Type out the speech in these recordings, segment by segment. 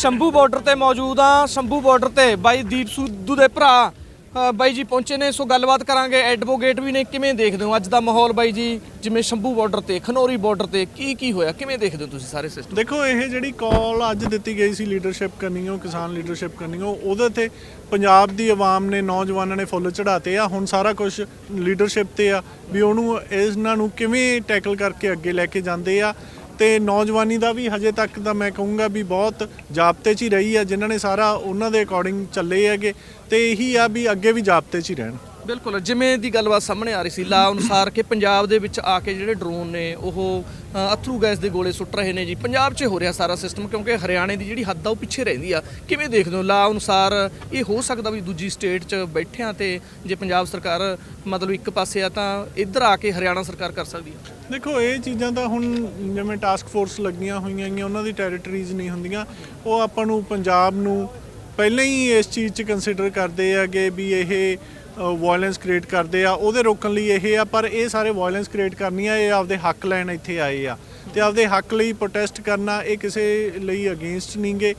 Shambhu border ਤੇ ਮੌਜੂਦ ਆ। ਸ਼ੰਭੂ ਬਾਰਡਰ ਤੇ ਬਾਈ ਦੀਪ ਸਿੱਧੂ ਦੇ ਭਰਾ ਬਾਈ ਜੀ ਪਹੁੰਚੇ ਨੇ। ਸੋ ਗੱਲਬਾਤ ਕਰਾਂਗੇ। ਐਡਵੋਕੇਟ ਵੀ ਨੇ, ਕਿਵੇਂ ਦੇਖਦੇ ਹੋ ਅੱਜ ਦਾ ਮਾਹੌਲ ਬਾਈ ਜੀ? ਜਿਵੇਂ ਸ਼ੰਭੂ ਬਾਰਡਰ ਤੇ, ਖਨੌਰੀ ਬਾਰਡਰ ਤੇ ਕੀ ਕੀ ਹੋਇਆ? ਕਿਵੇਂ ਦੇਖਦੇ ਹੋ ਤੁਸੀਂ ਸਾਰੇ ਸਿਸਟਮ ਦੇਖੋ, ਇਹ ਜਿਹੜੀ ਕਾਲ ਅੱਜ ਦਿੱਤੀ ਗਈ ਸੀ ਲੀਡਰਸ਼ਿਪ ਕਰਨੀ ਉਹ, ਕਿਸਾਨ ਲੀਡਰਸ਼ਿਪ ਕਰਨੀ ਉਹ, ਉਹਦੇ ਤੇ ਪੰਜਾਬ ਦੀ ਆਵਾਮ ਨੇ, ਨੌਜਵਾਨਾਂ ਨੇ ਫੁੱਲ ਚੜਾਤੇ ਆ। ਹੁਣ ਸਾਰਾ ਕੁਝ ਲੀਡਰਸ਼ਿਪ ਤੇ ਆ, ਵੀ ਉਹਨੂੰ ਇਹਨਾਂ ਨੂੰ ਕਿਵੇਂ ਟੈਕਲ ਕਰਕੇ ਅੱਗੇ ਲੈ ਕੇ ਜਾਂਦੇ ਆ। ਤੇ ਨੌਜਵਾਨੀ ਦਾ ਵੀ ਹਜੇ ਤੱਕ ਤਾਂ ਮੈਂ ਕਹੂੰਗਾ ਵੀ ਬਹੁਤ ਜਾਬਤੇ 'ਚ ਹੀ ਰਹੀ ਆ ਜਿਨ੍ਹਾਂ ਨੇ ਸਾਰਾ ਉਹਨਾਂ ਦੇ ਅਕੋਰਡਿੰਗ ਚੱਲੇ ਹੈਗੇ ਤੇ ਇਹੀ ਆ ਵੀ ਅੱਗੇ ਵੀ ਜਾਬਤੇ 'ਚ ਹੀ ਰਹਿਣ। ਬਿਲਕੁਲ, ਜਿਵੇਂ ਦੀ ਗੱਲਬਾਤ ਸਾਹਮਣੇ ਆ ਰਹੀ ਸੀ ਲਾ ਅਨੁਸਾਰ ਕਿ ਪੰਜਾਬ ਦੇ ਵਿੱਚ ਆ ਕੇ ਜਿਹੜੇ ਡਰੋਨ ਨੇ, ਉਹ ਅਥਰੂ ਗੈਸ ਦੇ ਗੋਲੇ ਸੁੱਟ ਰਹੇ ਨੇ ਜੀ। ਪੰਜਾਬ 'ਚ ਹੋ ਰਿਹਾ ਸਾਰਾ ਸਿਸਟਮ ਕਿਉਂਕਿ ਹਰਿਆਣੇ ਦੀ ਜਿਹੜੀ ਹੱਦ ਆ, ਉਹ ਪਿੱਛੇ ਰਹਿੰਦੀ ਆ। ਕਿਵੇਂ ਦੇਖਦੇ ਹੋ? ਲਾ ਅਨੁਸਾਰ ਇਹ ਹੋ ਸਕਦਾ ਵੀ ਦੂਜੀ ਸਟੇਟ 'ਚ ਬੈਠਿਆਂ ਤੇ ਜੇ ਪੰਜਾਬ ਸਰਕਾਰ ਮਤਲਬ ਇੱਕ ਪਾਸੇ ਆ, ਤਾਂ ਇੱਧਰ ਆ ਕੇ ਹਰਿਆਣਾ ਸਰਕਾਰ ਕਰ ਸਕਦੀ ਆ? ਦੇਖੋ, ਇਹ ਚੀਜ਼ਾਂ ਤਾਂ ਹੁਣ ਜਿਵੇਂ ਟਾਸਕ ਫੋਰਸ ਲੱਗੀਆਂ ਹੋਈਆਂ ਹੈਗੀਆਂ ਉਹਨਾਂ ਦੀ ਟੈਰੀਟਰੀਜ਼ ਨਹੀਂ ਹੁੰਦੀਆਂ। ਉਹ ਆਪਾਂ ਨੂੰ ਪੰਜਾਬ ਨੂੰ ਪਹਿਲਾਂ ਹੀ ਇਸ ਚੀਜ਼ 'ਚ ਕੰਸੀਡਰ ਕਰਦੇ ਆਗੇ ਵੀ ਇਹ ਵਾਇਲੈਂਸ ਕ੍ਰੀਏਟ ਕਰਦੇ ਆ, ਉਹਦੇ ਰੋਕਣ ਲਈ ਇਹ ਆ, ਪਰ ਇਹ ਸਾਰੇ ਵਾਇਲੈਂਸ ਕ੍ਰੀਏਟ ਕਰਨੀ ਆ, ਇਹ ਆਪਦੇ ਹੱਕ ਲੈਣ ਇੱਥੇ ਆਏ ਆ। ਤੇ ਆਪਦੇ ਹੱਕ ਲਈ ਪ੍ਰੋਟੈਸਟ ਕਰਨਾ, ਇਹ ਕਿਸੇ ਲਈ ਅਗੇਂਸਟ ਨਹੀਂਗੇ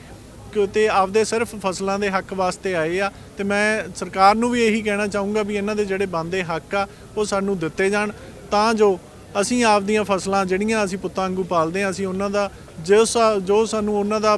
ਕਿ ਤੇ ਆਪਦੇ ਸਿਰਫ ਫਸਲਾਂ ਦੇ ਹੱਕ ਵਾਸਤੇ ਆਏ ਆ। ਤੇ ਮੈਂ ਸਰਕਾਰ ਨੂੰ ਵੀ ਇਹੀ ਕਹਿਣਾ ਚਾਹੂੰਗਾ ਵੀ ਇਹਨਾਂ ਦੇ ਜਿਹੜੇ ਬੰਦੇ ਹੱਕ ਆ, ਉਹ ਸਾਨੂੰ ਦਿੱਤੇ ਜਾਣ। ਤਾਂ ਜੋ ਅਸੀਂ ਆਪਦੀਆਂ ਫਸਲਾਂ ਜਿਹੜੀਆਂ ਅਸੀਂ ਪੁੱਤਾਂ ਵਾਂਗੂ ਪਾਲਦੇ ਆ, ਅਸੀਂ ਉਹਨਾਂ ਦਾ ਜੋ ਜੋ ਸਾਨੂੰ ਉਹਨਾਂ ਦਾ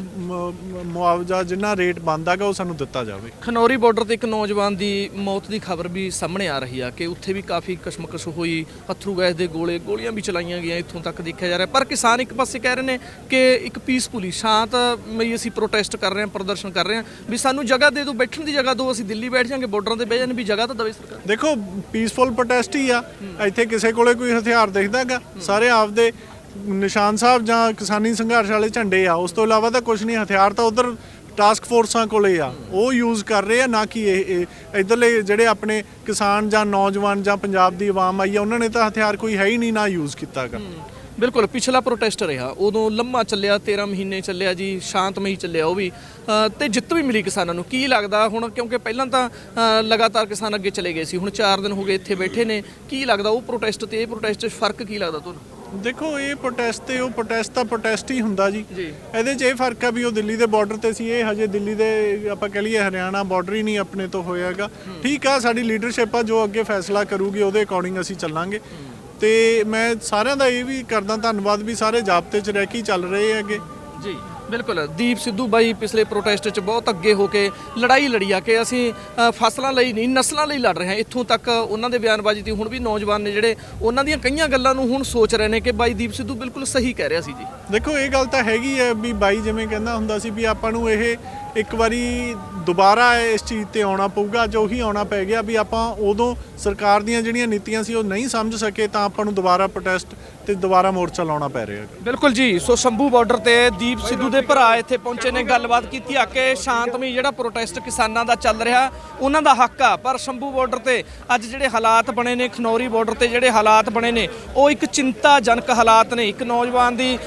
ਮੁਆਵਜ਼ਾ ਜਿੰਨਾ ਰੇਟ ਬਣਦਾਗਾ ਉਹ ਸਾਨੂੰ ਦਿੱਤਾ ਜਾਵੇ। ਖਨੌਰੀ ਬਾਰਡਰ ਤੇ ਇੱਕ ਨੌਜਵਾਨ ਦੀ ਮੌਤ ਦੀ ਖਬਰ ਵੀ ਸਾਹਮਣੇ ਆ ਰਹੀ ਆ ਕਿ ਉੱਥੇ ਵੀ ਕਾਫੀ ਕਸ਼ਮਕਸ਼ ਹੋਈ ਅਥਰੂ ਗੈਸ ਦੇ ਗੋਲੇ ਗੋਲੀਆਂ ਵੀ ਚਲਾਈਆਂ ਗਈਆਂ ਇੱਥੋਂ ਤੱਕ ਦੇਖਿਆ ਜਾ ਰਿਹਾ। ਪਰ ਕਿਸਾਨ ਇੱਕ ਪਾਸੇ ਕਹਿ ਰਹੇ ਨੇ ਕਿ ਇੱਕ ਪੀਸਫੁਲੀ ਸ਼ਾਂਤਮਈ ਅਸੀਂ ਪ੍ਰੋਟੈਸਟ ਕਰ ਰਹੇ ਹਾਂ ਪ੍ਰਦਰਸ਼ਨ ਕਰ ਰਹੇ ਹਾਂ। ਵੀ ਸਾਨੂੰ ਜਗ੍ਹਾ ਦੇ ਦਿਓ ਬੈਠਣ ਦੀ ਜਗ੍ਹਾ ਦਿਓ ਅਸੀਂ ਦਿੱਲੀ ਬੈਠ ਜਾਾਂਗੇ ਬਾਰਡਰਾਂ ਤੇ ਬਹਿ ਜਾਣ ਵੀ ਜਗ੍ਹਾ ਤਾਂ ਦਵੇ ਸਰਕਾਰ। ਦੇਖੋ ਪੀਸਫੁਲ ਪ੍ਰੋਟੈਸਟ ਹੀ ਆ। ਇੱਥੇ ਕਿਸੇ ਕੋਲੇ ਕੋਈ ਹਥਿਆਰ ਦਿਖਦਾਗਾ ਸਾਰੇ ਆਪਦੇ ਨਿਸ਼ਾਨ ਸਾਹਿਬ ਜਾਂ ਕਿਸਾਨੀ ਸੰਘਰਸ਼ ਵਾਲੇ ਝੰਡੇ ਆ ਉਸ ਤੋਂ ਇਲਾਵਾ ਤਾਂ ਕੁਝ ਨਹੀਂ ਹਥਿਆਰ ਤਾਂ ਉਧਰ ਟਾਸਕ ਫੋਰਸਾਂ ਕੋਲੇ ਆ। ਉਹ ਯੂਜ਼ ਕਰ ਰਹੇ ਆ ਨਾ ਕਿ ਇਹ ਇਹ ਇਧਰਲੇ ਜਿਹੜੇ ਆਪਣੇ ਕਿਸਾਨ ਜਾਂ ਨੌਜਵਾਨ ਜਾਂ ਪੰਜਾਬ ਦੀ ਆਵਾਮ ਆਈ ਆ ਉਹਨਾਂ ਨੇ ਤਾਂ ਹਥਿਆਰ ਕੋਈ ਹੈ ਹੀ ਨਹੀਂ ਨਾ ਯੂਜ਼ ਕੀਤਾਗਾ। ਬਿਲਕੁਲ ਪਿਛਲਾ ਪ੍ਰੋਟੈਸਟ ਰਿਹਾ। ਉਦੋਂ ਲੰਮਾ ਚੱਲਿਆ 13 ਮਹੀਨੇ ਚੱਲਿਆ ਜੀ ਸ਼ਾਂਤਮਈ ਚੱਲਿਆ ਉਹ ਵੀ। ਅ, ਤੇ ਜਿੱਤ ਵੀ ਮਿਲੀ ਕਿਸਾਨਾਂ ਨੂੰ। ਕੀ ਲੱਗਦਾ ਹੁਣ ਕਿਉਂਕਿ ਪਹਿਲਾਂ ਤਾਂ ਲਗਾਤਾਰ ਕਿਸਾਨ ਅੱਗੇ ਚਲੇ ਗਏ ਸੀ ਹੁਣ 4 ਦਿਨ ਹੋ ਗਏ ਇੱਥੇ ਬੈਠੇ ਨੇ। ਕੀ ਲੱਗਦਾ ਉਹ ਪ੍ਰੋਟੈਸਟ ਤੇ ਇਹ ਪ੍ਰੋਟੈਸਟ 'ਚ ਫ਼ਰਕ ਕੀ ਲੱਗਦਾ ਤੁਹਾਨੂੰ? ਦੇਖੋ ਇਹ ਪ੍ਰੋਟੈਸਟ ਤੇ ਉਹ ਪ੍ਰੋਟੈਸਟ ਤਾਂ ਪ੍ਰੋਟੈਸਟ ਹੀ ਹੁੰਦਾ ਜੀ। ਇਹਦੇ 'ਚ ਇਹ ਫ਼ਰਕ ਆ ਵੀ ਉਹ ਦਿੱਲੀ ਦੇ ਬਾਰਡਰ ਤੇ ਸੀ। ਇਹ ਹਜੇ ਦਿੱਲੀ ਦੇ ਆਪਾਂ ਕਹ ਲਈਏ ਹਰਿਆਣਾ ਬਾਰਡਰ ਹੀ ਨਹੀਂ ਆਪਣੇ ਤੋਂ ਹੋਇਆਗਾ ਠੀਕ ਆ ਸਾਡੀ ਲੀਡਰਸ਼ਿਪ ਆ ਜੋ ਅੱਗੇ ਫੈਸਲਾ ਕਰੂਗੀ ਉਹਦੇ ਅਕੋਰਡਿੰਗ ਅਸੀਂ ਚੱਲਾਂਗੇ। ਤੇ ਮੈਂ ਸਾਰਿਆਂ ਦਾ ਇਹ ਵੀ ਕਰਦਾ ਧੰਨਵਾਦ ਵੀ ਸਾਰੇ ਜਾਬਤੇ 'ਚ ਰਹਿ ਕੇ ਚੱਲ ਰਹੇ ਹੈਗੇ। ਜੀ। ਬਿਲਕੁਲ ਦੀਪ ਸਿੱਧੂ ਬਾਈ ਪਿਛਲੇ ਪ੍ਰੋਟੈਸਟ 'ਚ ਬਹੁਤ ਅੱਗੇ ਹੋ ਕੇ ਲੜਾਈ ਲੜੀ ਆ ਕਿ ਅਸੀਂ ਅ, ਫਸਲਾਂ ਲਈ ਨਹੀਂ ਨਸਲਾਂ ਲਈ ਲੜ ਰਹੇ ਹਾਂ। ਇੱਥੋਂ ਤੱਕ ਉਹਨਾਂ ਦੇ ਬਿਆਨਬਾਜ਼ੀ ਤੇ ਹੁਣ ਵੀ ਨੌਜਵਾਨ ਨੇ ਜਿਹੜੇ ਉਹਨਾਂ ਦੀਆਂ ਕਈਆਂ ਗੱਲਾਂ ਨੂੰ ਹੁਣ ਸੋਚ ਰਹੇ ਨੇ ਕਿ ਬਾਈ ਦੀਪ ਸਿੱਧੂ ਬਿਲਕੁਲ ਸਹੀ ਕਹਿ ਰਿਹਾ ਸੀ ਜੀ। ਦੇਖੋ ਇਹ ਗੱਲ ਤਾਂ ਹੈਗੀ ਹੈ ਵੀ ਬਾਈ ਜਿਵੇਂ ਕਹਿੰਦਾ ਹੁੰਦਾ ਸੀ ਵੀ ਆਪਾਂ ਨੂੰ ਇਹ ਇੱਕ ਵਾਰੀ ਦੁਬਾਰਾ ਇਸ ਚੀਜ਼ ਤੇ ਆਉਣਾ ਪਊਗਾ ਜੋ ਹੀ ਆਉਣਾ ਪੈ ਗਿਆ ਵੀ ਆਪਾਂ ਉਦੋਂ ਸਰਕਾਰ ਦੀਆਂ ਜਿਹੜੀਆਂ ਨੀਤੀਆਂ ਸੀ ਉਹ ਨਹੀਂ ਸਮਝ ਸਕੇ ਤਾਂ ਆਪਾਂ ਨੂੰ ਦੁਬਾਰਾ ਪ੍ਰੋਟੈਸਟ ਤੇ ਦੁਬਾਰਾ ਮੋਰਚਾ ਲਾਉਣਾ ਪੈ ਰਿਹਾ। ਬਿਲਕੁਲ ਜੀ ਸੋ ਸ਼ੰਭੂ ਬਾਰਡਰ ਤੇ ਦੀਪ ਸਿੱਧੂ ਦੇ ਭਰਾ ਇੱਥੇ ਪਹੁੰਚੇ ਨੇ, ਗੱਲਬਾਤ ਕੀਤੀ, ਆ ਕਿ ਸ਼ਾਂਤਮਈ ਜਿਹੜਾ ਪ੍ਰੋਟੈਸਟ ਕਿਸਾਨਾਂ ਦਾ ਚੱਲ ਰਿਹਾ, ਉਹਨਾਂ ਦਾ ਹੱਕ ਆ। ਪਰ ਸ਼ੰਭੂ ਬਾਰਡਰ ਤੇ ਅੱਜ ਜਿਹੜੇ ਹਾਲਾਤ ਬਣੇ ਨੇ, ਖਨੌਰੀ ਬਾਰਡਰ ਤੇ ਜਿਹੜੇ ਹਾਲਾਤ ਬਣੇ ਨੇ, ਉਹ ਇੱਕ ਚਿੰਤਾਜਨਕ ਹਾਲਾਤ ਨੇ। ਇੱਕ ਨੌਜਵਾਨ ਦੀ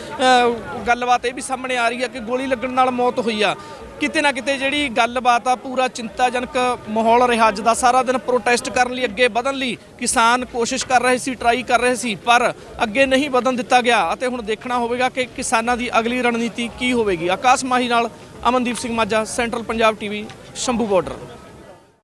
ਗੱਲਬਾਤ ਇਹ ਵੀ ਸਾਹਮਣੇ ਆ ਰਹੀ ਆ ਕਿ ਗੋਲੀ ਲੱਗਣ ਨਾਲ ਮੌਤ ਹੋਈ ਆ। ਕਿਤੇ ਨਾ ਕਿਤੇ ਜਿਹੜੀ ਗੱਲਬਾਤ ਆ, ਪੂਰਾ ਚਿੰਤਾਜਨਕ ਮਾਹੌਲ ਰਿਹਾ ਅੱਜ ਦਾ। ਸਾਰਾ ਦਿਨ ਪ੍ਰੋਟੈਸਟ ਕਰਨ ਲਈ, ਅੱਗੇ ਵਧਣ ਲਈ ਕਿਸਾਨ ਕੋਸ਼ਿਸ਼ ਕਰ ਰਹੇ ਸੀ ਟਰਾਈ ਕਰ ਰਹੇ ਸੀ, ਪਰ ਅੱਗੇ ਨਹੀਂ ਵਧਣ ਦਿੱਤਾ ਗਿਆ। ਅਤੇ ਹੁਣ ਦੇਖਣਾ ਹੋਵੇਗਾ ਕਿ ਕਿਸਾਨਾਂ ਦੀ ਅਗਲੀ ਰਣਨੀਤੀ ਕੀ ਹੋਵੇਗੀ। ਆਕਾਸ਼ ਮਾਹੀ ਨਾਲ Amandeep Singh Majha central Punjab TV Shambhu border